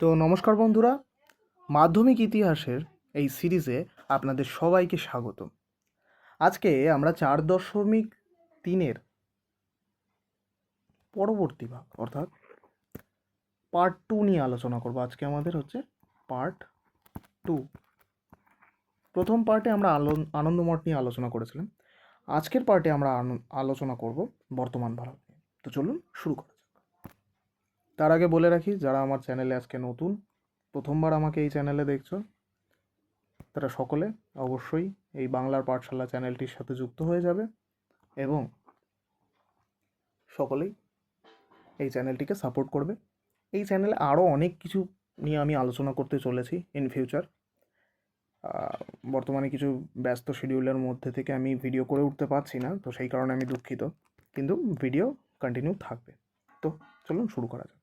তো নমস্কার বন্ধুরা, মাধ্যমিক ইতিহাসের এই সিরিজে আপনাদের সবাইকে স্বাগত। আজকে আমরা চার দশমিক তিনের পরবর্তী ভাগ, অর্থাৎ পার্ট টু নিয়ে আলোচনা করব। আজকে আমাদের হচ্ছে পার্ট টু প্রথম পার্টে আমরা আলো আনন্দমঠ নিয়ে আলোচনা করেছিলাম। আজকের পার্টে আমরা আলোচনা করব বর্তমান ভারত তো চলুন শুরু করা তার আগে বলে রাখি, যারা আমার চ্যানেলে আজকে নতুন, প্রথমবার আমাকে এই চ্যানেলে দেখছ, তারা সকলে অবশ্যই এই বাংলার পাঠশালা চ্যানেলটির সাথে যুক্ত হয়ে যাবে এবং সকলেই এই চ্যানেলটিকে সাপোর্ট করবে। এই চ্যানেলে আরও অনেক কিছু নিয়ে আমি আলোচনা করতে চলেছি ইন ফিউচার বর্তমানে কিছু ব্যস্ত শিডিউলের মধ্যে থেকে আমি ভিডিও করে উঠতে পারছি না, তো সেই কারণে আমি দুঃখিত, কিন্তু ভিডিও কন্টিনিউ থাকবে। তো চলুন শুরু করা যাক।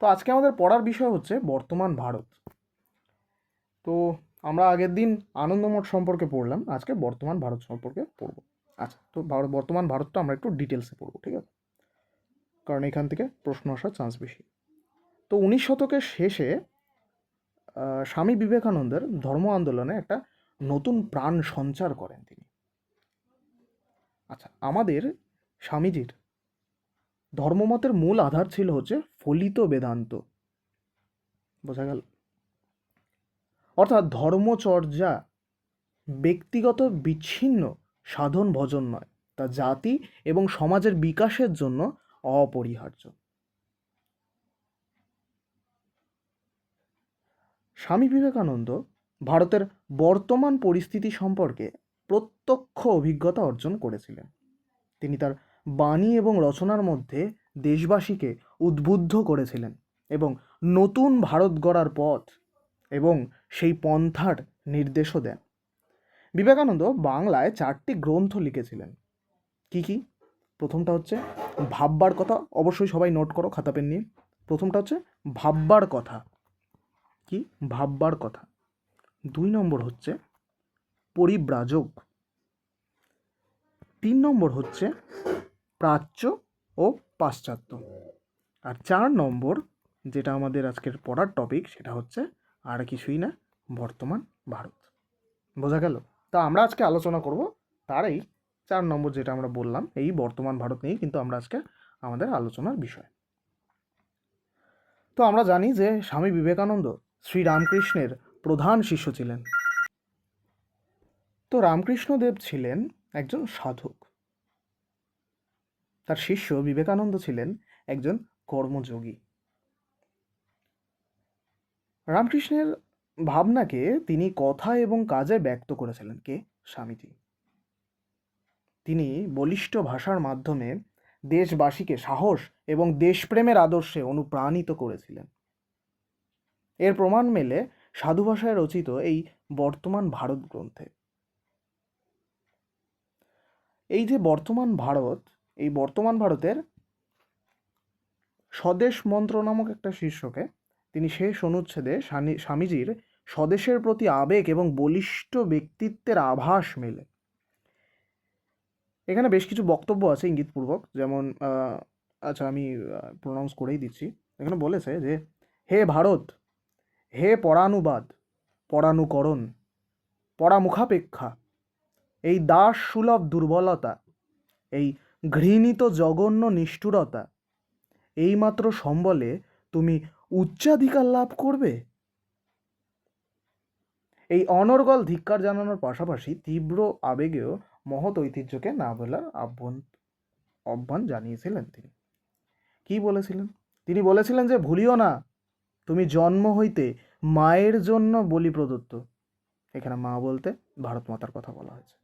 তো আজকে আমাদের পড়ার বিষয় হচ্ছে বর্তমান ভারত। তো আমরা আগের দিন আনন্দমঠ সম্পর্কে পড়লাম, আজকে বর্তমান ভারত সম্পর্কে পড়ব। আচ্ছা তো ভারত বর্তমান ভারতটা আমরা একটু ডিটেলসে পড়ব, ঠিক আছে? কারণ এখান থেকে প্রশ্ন আসার চান্স বেশি। তো উনিশ শতকের শেষে স্বামী বিবেকানন্দের ধর্ম আন্দোলনে একটা নতুন প্রাণ সঞ্চার করেন তিনি। আচ্ছা আমাদের স্বামীজির ধর্মমতের মূল আধার ছিল হচ্ছে ফলিত বেদান্ত। বোঝা গেল? অর্থাৎ ধর্মচর্যা ব্যক্তিগত বিচ্ছিন্ন সাধন ভজন নয়, তা জাতি এবং সমাজের বিকাশের জন্য অপরিহার্য। স্বামী বিবেকানন্দ ভারতের বর্তমান পরিস্থিতি সম্পর্কে প্রত্যক্ষ অভিজ্ঞতা অর্জন করেছিলেন। তিনি তার বাণী এবং রচনার মধ্যে দেশবাসীকে উদ্বুদ্ধ করেছিলেন এবং নতুন ভারত গড়ার পথ এবং সেই পন্থার নির্দেশও দেন। বিবেকানন্দ বাংলায় চারটি গ্রন্থ লিখেছিলেন। কি কি? প্রথমটা হচ্ছে ভাববার কথা, অবশ্যই সবাই নোট করো, খাতা পেন নিয়ে। প্রথমটা হচ্ছে ভাববার কথা। কি? ভাববার কথা। দুই নম্বর হচ্ছে পরিব্রাজক। তিন নম্বর হচ্ছে প্রাচ্য ও পাশ্চাত্য। আর চার নম্বর, যেটা আমাদের আজকের পড়ার টপিক সেটা হচ্ছে আর কিছুই না, বর্তমান ভারত। বোঝা গেল? তা আমরা আজকে আলোচনা করব তার এই চার নম্বর যেটা আমরা বললাম, এই বর্তমান ভারত নিয়েই কিন্তু আমরা আজকে আমাদের আলোচনার বিষয়। তো আমরা জানি যে স্বামী বিবেকানন্দ শ্রী রামকৃষ্ণের প্রধান শিষ্য ছিলেন। তো রামকৃষ্ণদেব ছিলেন একজন সাধক। তার শিষ্য বিবেকানন্দ ছিলেন একজন কর্মযোগী। রামকৃষ্ণের ভাবনাকে তিনি কথা এবং কাজে ব্যক্ত করেছিলেন কে? স্বামীজি। তিনি বলিষ্ঠ ভাষার মাধ্যমে দেশবাসীকে সাহস এবং দেশপ্রেমের আদর্শে অনুপ্রাণিত করেছিলেন। এর প্রমাণ মেলে সাধু ভাষায় রচিত এই বর্তমান ভারত গ্রন্থে। এই যে বর্তমান ভারত এই বর্তমান ভারতের স্বদেশ মন্ত্র নামক একটা শীর্ষকে তিনি শেষ অনুচ্ছেদে স্বামী- স্বামীজির স্বদেশের প্রতি আবেগ এবং বলিষ্ঠ ব্যক্তিত্বের আভাস মেলে। এখানে বেশ কিছু বক্তব্য আছে ইঙ্গিতপূর্বক, যেমন আচ্ছা আমি প্রোনাউন্স করেই দিচ্ছি। এখানে বলেছে যে, হে ভারত, হে পরানুবাদ, পরানুকরণ, পরামুখাপেক্ষা, এই দাস সুলভ দুর্বলতা, এই ঘৃণিত জঘন্য নিষ্ঠুরতা। এইমাত্র সম্বলে তুমি উচ্চাধিকার লাভ করবে? এই অনর্গল ধিক্কার জানানোর পাশাপাশি তীব্র আবেগেও মহৎ ঐতিহ্যকে না বলার আহ্বান আহ্বান জানিয়েছিলেন তিনি। কি বলেছিলেন? তিনি বলেছিলেন যে, ভুলিও না, তুমি জন্ম হইতে মায়ের জন্য বলি প্রদত্ত। এখানে মা বলতে ভারত মাতার কথা বলা হয়েছে।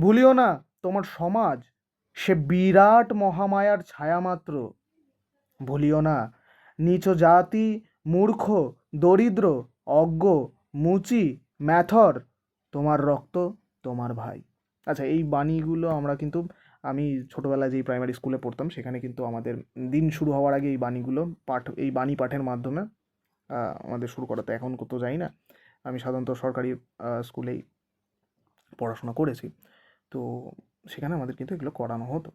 ভুলিও না, তোমার সমাজ সে বিরাট মহামায়ার ছায়া মাত্র ভুলিও না, নিচ জাতি মূর্খ, দরিদ্র, অজ্ঞ, মুচি, ম্যাথর, তোমার রক্ত, তোমার ভাই। আচ্ছা এই বাণীগুলো আমরা কিন্তু, আমি ছোটোবেলায় যেই প্রাইমারি স্কুলে পড়তাম, সেখানে কিন্তু আমাদের দিন শুরু হওয়ার আগে এই বাণীগুলো পাঠ, এই বাণী পাঠের মাধ্যমে আমাদের শুরু করাতে এখন কোথাও যাই না। আমি সাধারণত সরকারি স্কুলেই পড়াশোনা করেছি। তো সেখানে আমাদের কিন্তু এগুলো করানো হতো।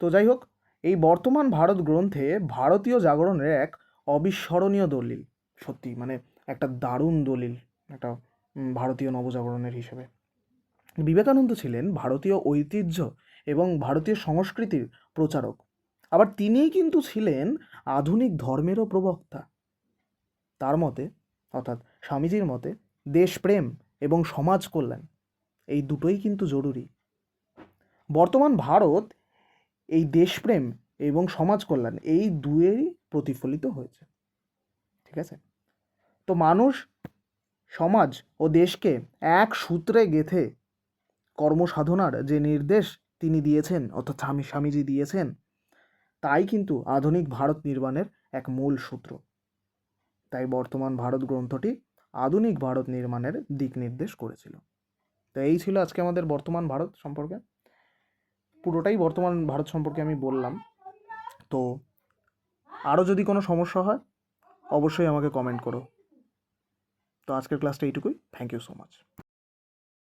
তো যাই হোক, এই বর্তমান ভারত গ্রন্থে ভারতীয় জাগরণের এক অবিস্মরণীয় দলিল, সত্যি মানে একটা দারুণ দলিল, একটা ভারতীয় নবজাগরণের হিসেবে। বিবেকানন্দ ছিলেন ভারতীয় ঐতিহ্য এবং ভারতীয় সংস্কৃতির প্রচারক। আবার তিনিই কিন্তু ছিলেন আধুনিক ধর্মেরও প্রবক্তা। তার মতে, অর্থাৎ স্বামীজির মতে, দেশপ্রেম এবং সমাজ কল্যাণ, এই দুটোই কিন্তু জরুরি। বর্তমান ভারত এই দেশপ্রেম এবং সমাজ কল্যাণ এই দুয়েরই প্রতিফলিত হয়েছে। ঠিক আছে? তো মানুষ, সমাজ ও দেশকে এক সূত্রে গেথে কর্মসাধনার যে নির্দেশ তিনি দিয়েছেন, অর্থাৎ স্বামী স্বামীজি দিয়েছেন, তাই কিন্তু আধুনিক ভারত নির্মাণের এক মূল সূত্র। তাই বর্তমান ভারত গ্রন্থটি আধুনিক ভারত নির্মাণের দিক নির্দেশ করেছিল। তো এই ছিল আজকে আমাদের বর্তমান ভারত সম্পর্কে। পুরোটাই বর্তমান ভারত সম্পর্কে আমি বললাম। তো আরও যদি কোনো সমস্যা হয়, অবশ্যই আমাকে কমেন্ট করো। তো আজকের ক্লাসটা এইটুকুই। Thank you so much